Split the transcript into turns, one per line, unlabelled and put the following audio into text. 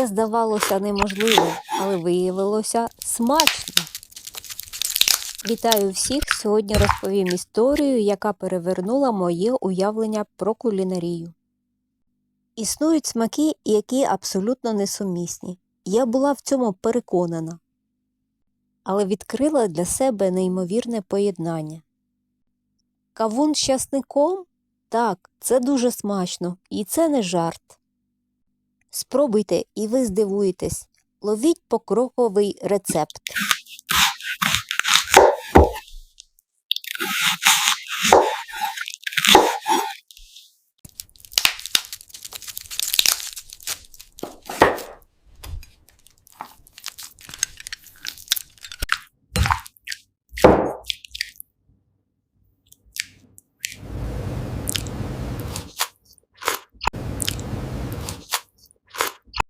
це здавалося неможливим, але виявилося смачно. Вітаю всіх! Сьогодні розповім історію, яка перевернула моє уявлення про кулінарію. Існують смаки, які абсолютно несумісні. Я була в цьому переконана, але відкрила для себе неймовірне поєднання. Кавун з часником? Так, це дуже смачно, і це не жарт. Спробуйте, і ви здивуєтесь. Ловіть покроковий рецепт.